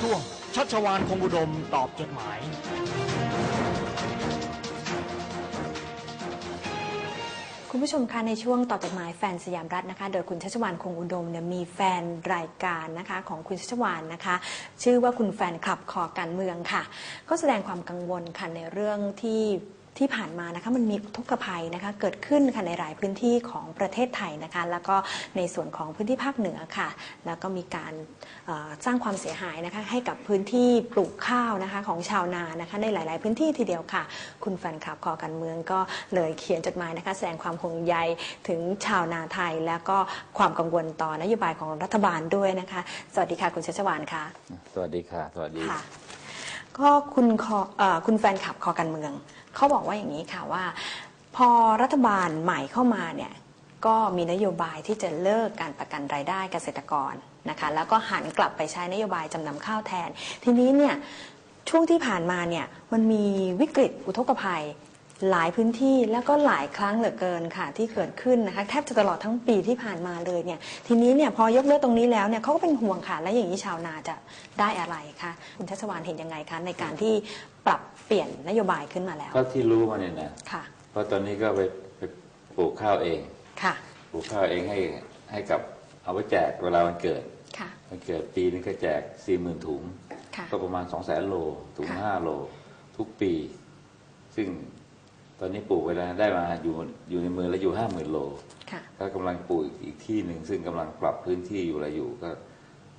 ช่วง ชัชวานคงอุดมตอบจดหมาย คุณผู้ชมคะในช่วงต่อจดหมายแฟนสยามรัฐนะคะ โดยคุณชัชวานคงอุดมเนี่ยมีแฟนรายการนะคะของคุณชัชวานนะคะ ชื่อว่าคุณแฟนคลับคอการเมืองค่ะ ก็แสดงความกังวลค่ะในเรื่องที่ ที่ผ่านมานะคะมันมีอุทุกภัยนะคะเกิดขึ้นค่ะในหลายพื้นที่ของประเทศไทยนะคะแล้วก็ในส่วนของพื้นที่ภาคเหนือค่ะ แล้วก็มีการเอ่อสร้างความเสียหายนะคะให้กับพื้นที่ปลูกข้าวนะคะของชาวนานะคะในหลาย ๆ พื้นที่ทีเดียวค่ะ คุณแฟนคลับคอการเมืองก็เลยเขียนจดหมายนะคะแสดงความห่วงใยถึงชาวนาไทย แล้วก็ความกังวลต่อนโยบายของรัฐบาลด้วยนะคะ สวัสดีค่ะคุณชัชวานค่ะ สวัสดีค่ะ สวัสดี ค่ะก็คุณคอเออคุณแฟนคลับคอการเมืองเขาบอกว่าอย่างนี้ค่ะว่า พอรัฐบาลใหม่เข้ามาเนี่ยก็มีนโยบายที่จะเลิกการประกันรายได้เกษตรกรนะคะแล้วก็หันกลับไปใช้นโยบายจำนำข้าวแทน ทีนี้เนี่ยช่วงที่ผ่านมาเนี่ยมันมีวิกฤตอุทกภัย หลายพื้นที่แล้วก็หลายครั้งเหลือเกินค่ะ ที่เกิดขึ้นนะคะแทบจะตลอดทั้งปีที่ผ่านมาเลยเนี่ยทีนี้เนี่ยพอยกเลิกตรงนี้แล้วเนี่ยเขาก็เป็นห่วงค่ะ และอย่างนี้ชาวนาจะได้อะไรคะคุณชัชวานเห็นยังไงคะในการที่ปรับเปลี่ยนนโยบายขึ้นมาแล้วก็ที่รู้มาเนี่ยนะค่ะเพราะตอนนี้ก็ไปไปปลูกข้าวเองค่ะปลูกข้าวเองให้ให้กับเอาไว้แจกเวลาวันเกิดค่ะวันเกิดปีนึงก็แจกสี่หมื่นถุงค่ะก็ประมาณสองแสนโลถุงค่ะห้าโล ทุกปี ซึ่ง ตอนนี้ปลูกไปแล้วได้มาอยู่อยู่ในมือแล้วอยู่ห้าหมื่นโลค่ะก็กำลังปลูกอีกที่หนึ่งซึ่งกำลังปรับพื้นที่อยู่อะไรอยู่ก็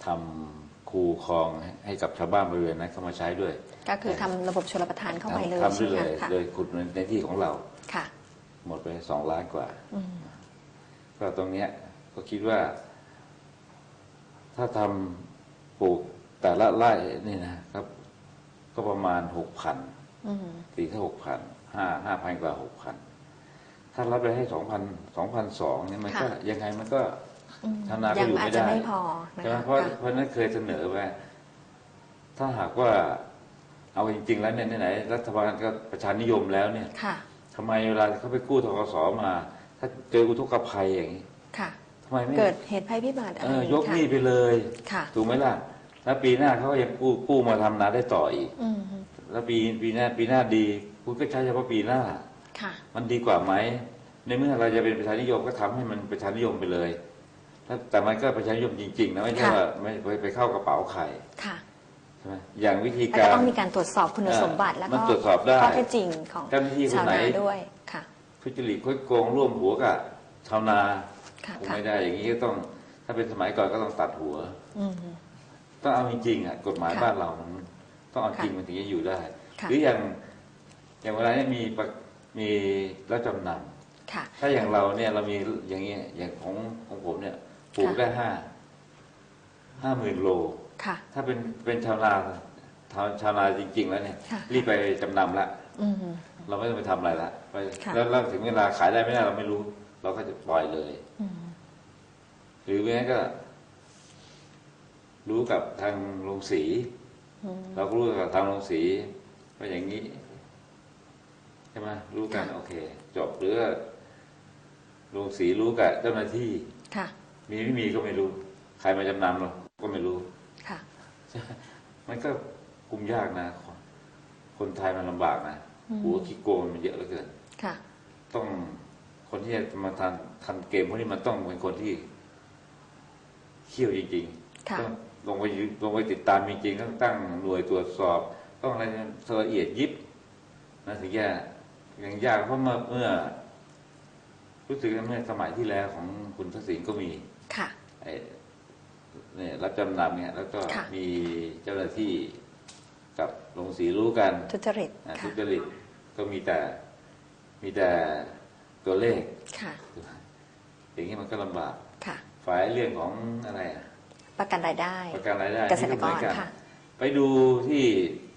ทำคูคลองให้ให้กับชาวบ้านบริเวณนั้นเข้ามาใช้ด้วย ก็คือทำระบบชลประทานเข้าไปเลยทำใช่ด้วไหยมเลยคะค่ะโดยขุดในที่ของเราค่ะ หมดไปสองล้านกว่าอืมก็ตรงเนี้ยก็คิดว่า ถ้าทำปลูกแต่ละไร่นี่นะครับ ก็ประมาณหกพันอืมตีถ้าหกพัน ห้าห้าพันกว่าหกพันถ้ารับไปให้สองพันสองพันสองเนี่ยมันก็ยังไงมันก็อืมชาวนาก็ยังอยู่อาไม่จจะได้ไม่พอนะใช่ไหมคะเพราะค่ะเพราะฉะนั้นเคยเสนอว่าถ้าหากว่าเอาจริง ๆ แล้วเนี่ยไหนๆรัฐบาลก็ประชานิยมแล้วเนี่ยค่ะทำไมเวลาเขาไปกู้ทกสมา ถ้าเจออุทกภัยอย่างนี้ค่ะทำไมไม่เกิดเหตุภัยพิบัติอะเอไรอยกหนี้ไปเลยค่ะถูกไหมล่ะแล้วปีหน้าเขาก็ยังกู้กู้มาทำนาได้ต่ออีกอืมแล้วปีปีหน้าปีหน้าดี คุณก็ใช้เฉพาะปีหน้า ค่ะ มันดีกว่าไหม ในเมื่อเราจะเป็นประชานิยมก็ทำให้มันประชานิยมไปเลยแล้วแต่มันก็ประชานิยมจริง ๆ นะไม่ใช่ค่ะว่าไม่ไปไปเข้ากระเป๋าใครค่ะใช่ไหมอย่างวิธีแล้วกาก็รต้องมีการตรวจสอบคุณสมบัติแล้วมัก็นตรวจสอบได้ข้อเท็จจริงของเจ้าหน้าที่คนชาวไหนนาด้วยค่ะทุจริตคดโกงร่วมหัวกับชาวนาค่ะคงค่ะไม่ได้ อย่างนี้ก็ต้อง ถ้าเป็นสมัยก่อนก็ต้องตัดหัวอืมต้องเอาจริงๆอะกฎหมายค่ะบ้านเรามันต้องเอาค่ะจริงมันถึงจะอยู่ได้ค่ะหรืออย่าง อย่างเวลานี้มีประมีรับจำนค่ะำถ้าอย่างเราเนี่ยเรามีอย่างเงี้ยอย่างของของผมเนี่ยปลูกค่ะ ได้ห้าห้าหมื่นโล ค่ะ ถ้าเป็นเป็นชาวนาชาวชาวนาจริง ๆ แล้วเนี่ย ค่ะ รีบไปจำนำละ อืม เราไม่ต้องไปทำอะไรละไปค่ะ แล้วแล้วถึงเวลาขายได้ไม่ได้เราไม่รู้ เราก็จะปล่อยเลย อืมหรือไม่งั้นก็ รู้กับทางโรงสี อืมเราก็รู้กับทางโรงสีว่าอย่างนี้ ใช่ไหมรู้กันค่ะโอเค จบหรือว่าโรงสีรู้กับเจ้าหน้าที่ค่ะ มีไม่มีก็ไม่รู้ ใครมาจำนำเราก็ไม่รู้ค่ะมันก็คุมยากนะ คนไทยมันลำบากนะอืมหัวขี้โกงมันเยอะเหลือเกินค่ะ ต้องคนที่จะมาทันทันเกมพวกนี้มันต้องเป็นคนที่เขี่ยวจริงค่ะๆต้องลงไปอยู่ลงไปติดตามจริงๆต้องตั้งหน่วยตรวจสอบ ต้องอะไรละเอียดยิบนะถึงจะ อย่างยากเพราะเมื่อเมื่อรู้สึกว่าเมื่อสมัยที่แล้วของคุณทักษิณก็มีค่ะไอ้เนี่ยรับจำนำเนี่ยแล้วก็ค่ะมีเจ้าหน้าที่กับโรงสีรู้กันทุจริตอะค่ะทุจริตก็มีแต่มีแต่ตัวเลขค่ะอย่างนี้มันก็ลำบากค่ะฝ่ายเรื่องของอะไรอะประกันรายได้ประกันรายได้เกษตรกรนี่เหมือนนค่ะ ไปดูที่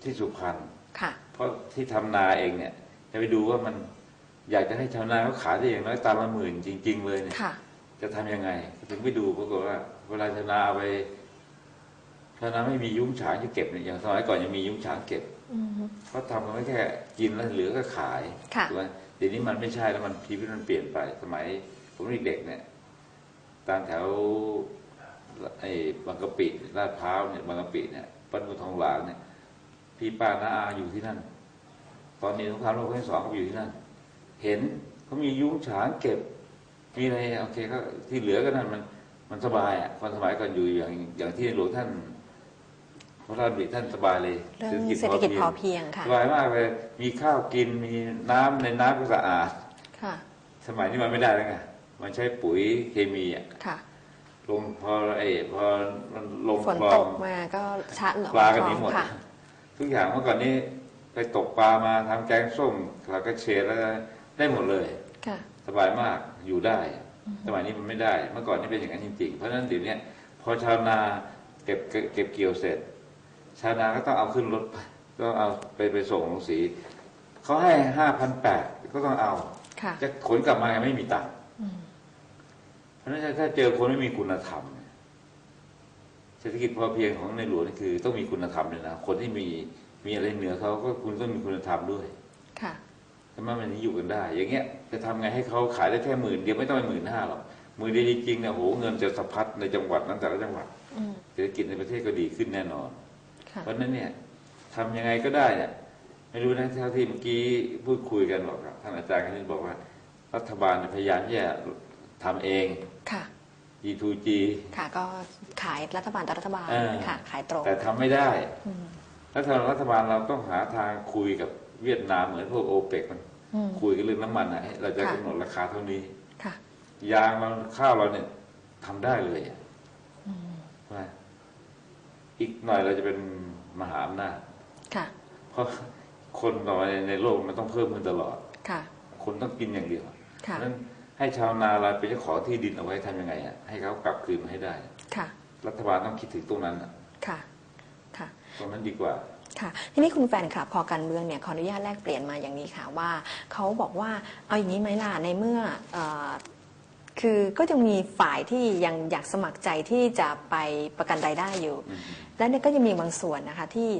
ที่สุพรรณค่ะ เพราะที่ทำนาเองเนี่ย จะไปดูว่ามันอยากจะให้ชาวนาเขาขายได้อย่างน้อยตามละหมื่นจริง ๆ เลยเนี่ยค่ะจะทำยังไงถึงไปดูปรากฏว่า เวลาชาวนาเอาไปชาวนาไม่มียุ้งฉางจะเก็บเนี่ยอย่างสมัยก่อนยังมียุ้งฉางเก็บอืมเขาทำกันไม่แค่กินแล้วเหลือก็ขายค่ะถูกไหมเดี๋ยวนี้มันไม่ใช่แล้วมันชีวิตมันเปลี่ยนไป สมัยผมเด็กๆเนี่ยตามแถวไอ้บางกะปิลาดพร้าวเนี่ยบางกะปิเนี่ยปั้นบุญทองหลางเนี่ยพี่ป้าน้าอาอยู่ที่นั่นต อนนี้สงครามโลกครั้งที่สองก็อยู่ที่นั่น เห็นเขามียุ้งฉางเก็บ มีอะไรโอเคก็ที่เหลือก็นั่นมันมันสบายอะคนสมัยก่อนอยู่อย่างอย่างที่หลวงท่านพระราชบิดท่านสบายเลยเรื่องเศรษฐกิจพอเพียงค่ะสบายมากเลย มีข้าวกินมีน้ำในน้ำก็สะอาดค่ะสมัยนี้มันไม่ได้แล้วไงมันใช้ปุ๋ยเคมีอะค่ะลงพอไอ้พอมันลงฝนคลอตงกมาก็ชะหลงปลากันหนีหมดค่ะทุกอย่างเมื่อก่อนนี้ ไปตกปลามาทำแกงส้มแล้วก็เชดแล้วก็ได้หมดเลยค่ะสบายมากอยู่ได้ สมัยนี้มันไม่ได้ เมื่อก่อนนี่เป็นอย่างนั้นจริงๆ เพราะฉะนั้นเดี๋ยวนี้พอชาวนาเก็บเก็บเก็บเกี่ยวเสร็จ ชาวนาก็ต้องเอาขึ้นรถไปก็เอาไปไปส่งลงสีเขาให้ห้าพันแปดก็ต้องเอาค่ะจะขนกลับมายังไม่มีตังค์อืมเพราะฉะนั้นถ้าเจอคนไม่มีคุณธรรมเนี่ยเศรษฐกิจพอเพียงของในหลวงนี่คือ ต้องมีคุณธรรมเลยนะคนที่มี มีอะไรเหนือเขาก็คุณต้องมีคุณธรรมด้วย ค่ะทำไมมันถึงอยู่กันได้ อย่างเงี้ยจะทำไงให้เขาขายได้แค่หมื่นเดียวไม่ต้องไปหมื่นห้าหรอกหมื่นเดียวจริงๆเนี่ยโหเงินจะสะพัดในจังหวัดนั้นแต่ละจังหวัดอืมเศรษฐกิจในประเทศก็ดีขึ้นแน่นอนค่ะเพราะฉะนั้นเนี่ยทำยังไงก็ได้เนี่ยไม่รู้นะเท่าที่เมื่อกี้พูดคุยกันบอกครับท่านอาจารย์กันบอกว่า รัฐบาลพยายามที่จะทำเอง ค่ะ G2G ค่ะ ก็ขายรัฐบาลต่อรัฐบาลเออค่ะ ขายตรง แต่ทำไม่ได้อืม รัฐบาลรัฐบาลเราต้องหาทางคุยกับเวียดนามเหมือนพวกโอเปกมัน อืม คุยกันเรื่องน้ำมันนะเราจะค่ะ กำหนดราคาเท่านี้ ค่ะ ยางเราข้าวเราเนี่ยทำได้เลยอะอืม ใช่ไหมอีกหน่อยเราจะเป็นมหาอำนาจค่ะ เพราะคนต่อไปในโลกมันต้องเพิ่มขึ้นตลอด ค่ะ คนต้องกินอย่างเดียว เพค่ะ ราะฉะนั้นให้ชาวนาเราเป็นเจ้าของที่ดินเอาไว้ทำยังไงอะให้เขากลับคืนมาให้ได้ ค่ะ รัฐบาลต้องคิดถึงตรงนั้นอะค่ะค่ะ ตรงนั้นดีกว่าค่ะทีนี้คุณแฟนคลับพอการเมืองเนี่ยขออนุญาตแลกเปลี่ยนมาอย่างนี้ค่ะว่าเขาบอกว่าเอาอย่างนี้ไหมล่ะในเมื่อเออคือก็ยังมีฝ่ายที่ยังอยากสมัครใจที่จะไปประกันรายได้อยู่อืมและเนี่ยก็ยังมีบางส่วนนะคะที่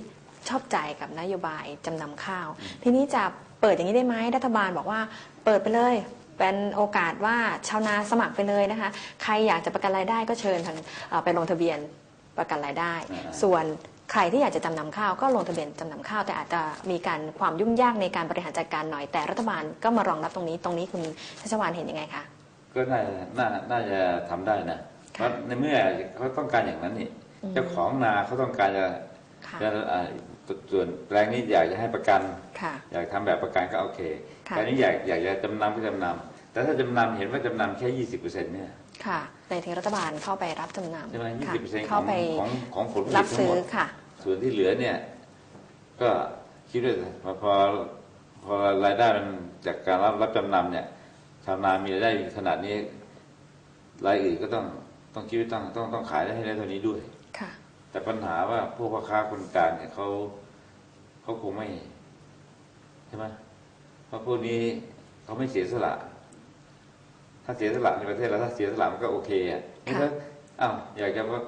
ชอบใจกับนโยบายจำนำข้าว ทีนี้จะเปิดอย่างนี้ได้ไหมรัฐบาลบอกว่าเปิดไปเลยเป็นโอกาสว่าชาวนาสมัครไปเลยนะคะ ใครอยากจะประกันรายได้ก็เชิญทางเอ่อไปลงทะเบียนประกันรายได้อ่าส่วน ใครที่อยากจะจำนำข้าวก็ลงทะเบียนจำนำข้าวแต่อาจจะมีการความยุ่งยากในการบริหารจัดการหน่อยแต่รัฐบาลก็มารองรับตรงนี้ตรงนี้คุณชัชวานเห็นยังไงคะก็น่าน่าน่าจะทำได้นะเพค่ะราะในเมื่อเขาต้องการอย่างนั้นนี่อืมเจ้าของนาเขาต้องการจะค่ะจะอ่าส่วนแปลงนี้อยากจะให้ประกันค่ะอยากทำแบบประกันก็โอเคค่ะแต่อันนี้อยากอยากจะจำนำก็จำนำแต่ถ้าจำนำเห็นว่าจำนำแค่ยี่สิบเปอร์เซ็นต์เนี่ยค่ะในที่รัฐบาลเข้าไปรับจำนำใช่ไหมยี่ค่ะสิบเปอร์เซ็นต์ขเข้าองไปของของผลผลิรัตบทั้งซื้หอมดค่ะ ส่วนที่เหลือเนี่ย ก็คิดว่าพอพอพอรายได้มันจากการรับรับจำนำเนี่ยชาวนามีรายได้ขนาดนี้รายอื่นก็ต้องต้องคิดว่าต้องต้องต้องขายได้ให้ได้เท่านี้ด้วยค่ะ แต่ปัญหาว่าพวกพ่อค้าคนกลางเนี่ยเขาเขาคงไม่ใช่ไหมเพราะพวกนี้เขาไม่เสียสละ ถ้าเสียสละในประเทศเราถ้าเสียสละมันก็โอเคอะนี่ค่ะถ้าอ้าวอยากจะว่า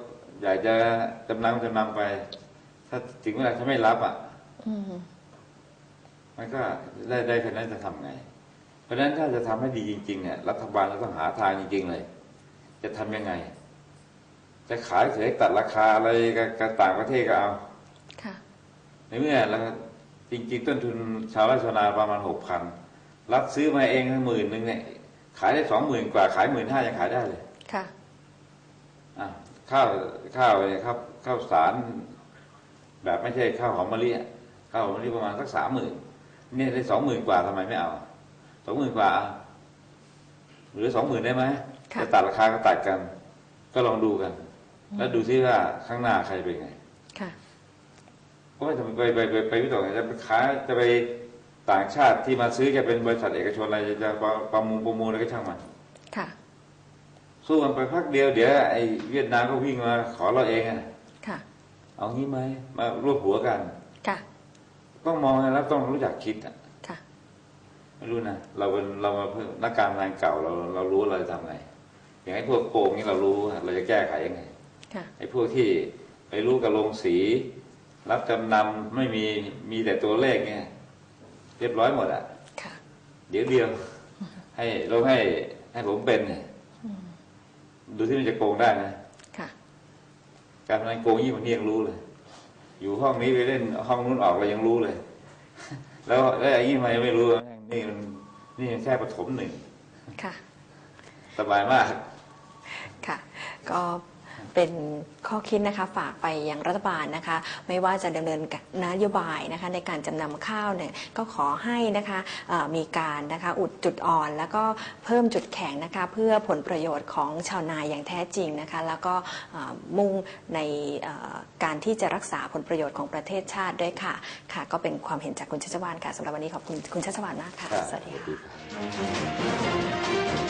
อยากจะจำนำจำนำไป ถ้าถึงเวลาเขาไม่รับอะอืมมันก็ได้ได้แค่นั้นจะทำไง เพราะฉะนั้นถ้าจะทำให้ดีจริง ๆ เนี่ย รัฐบาลเราต้องหาทางจริง ๆ เลย จะทำยังไง จะขายเสยตัดราคาอะไรกับกับต่างประเทศก็เอาค่ะในเมื่อเราจริง ๆ ต้นทุนชาวไร่ชาวนาประมาณหกพันรัฐซื้อมาเองหมื่นหนึ่งเนี่ย ขายได้สองหมื่นกว่า ขายหมื่นห้ายังขายได้เลย ค่ะอะข้าวข้าวเนี่ยครับ ข้าวสาร แบบไม่ใช่ข้าวหอมมะลิอะข้าวหอมมะลิประมาณสักสามหมื่นเนี่ยได้สองหมื่นกว่าทำไมไม่เอาสองหมื่นกว่าเอาหรือสองหมื่นได้ไหมค่ะจะตัดราคาก็ตัดกัน ก็ลองดูกัน แล้วดูซิว่าข้างหน้าใครเป็นไงค่ะก็ไม่จะไปไปไปไปวิตกจะไปค้าจะไปต่างชาติที่มาซื้อจะเป็นบริษัทเอกชนอะไรจะจะประประมูลประมูลอะไรก็ช่างมันค่ะสู้กันไปพักเดียวเดี๋ยวไอ้เวียดนามก็วิ่งมาขอเราเองอะค่ะ เอางี้ไหมมารวบหัวกัน ค่ะ ต้องมองนะแล้วต้องรู้จักคิดอะค่ะไม่รู้นะเราเป็นเรามาเพิ่งนักการเมืองเก่าเราเรารู้เราจะทำไงอย่างไอ้พวกโกงนี่เรารู้อะเราจะแก้ไขยังไงค่ะไอ้พวกที่ไปรู้กับลงสี รับจำนำไม่มีมีแต่ตัวเลขเนี่ยเรียบร้อยหมดอะค่ะ เดี๋ยวเดียวให้ลงให้ให้ผมเป็นเนี่ยดูที่มันจะโกงได้นะค่ะ การพนันโกงยิ่งกว่านี้ยังรู้เลย อยู่ห้องนี้ไปเล่นห้องนู้นออกเรายังรู้เลย แล้วแล้วไอ้ยี่ทำไมไม่รู้นี่มันนี่มันแค่ปฐมหนึ่งค่ะ สบายมาก ค่ะ ก็ เป็นข้อคิดนะคะฝากไปยังรัฐบาลนะคะ ไม่ว่าจะดำเนินนโยบายนะคะในการจำนำข้าวเนี่ยก็ขอให้นะคะเอ่อมีการนะคะอุดจุดอ่อน แล้วก็เพิ่มจุดแข็งนะคะเพื่อผลประโยชน์ของชาวนาอย่างแท้จริงนะคะแล้วก็เอ่อมุ่งในเอ่อการที่จะรักษาผลประโยชน์ของประเทศชาติด้วยค่ะค่ะ ก็เป็นความเห็นจากคุณชัชวานค่ะสำหรับวันนี้ขอบคุณคุณชัชวานมากค่ะครับสวัสดีสวัสค่ะดีครับ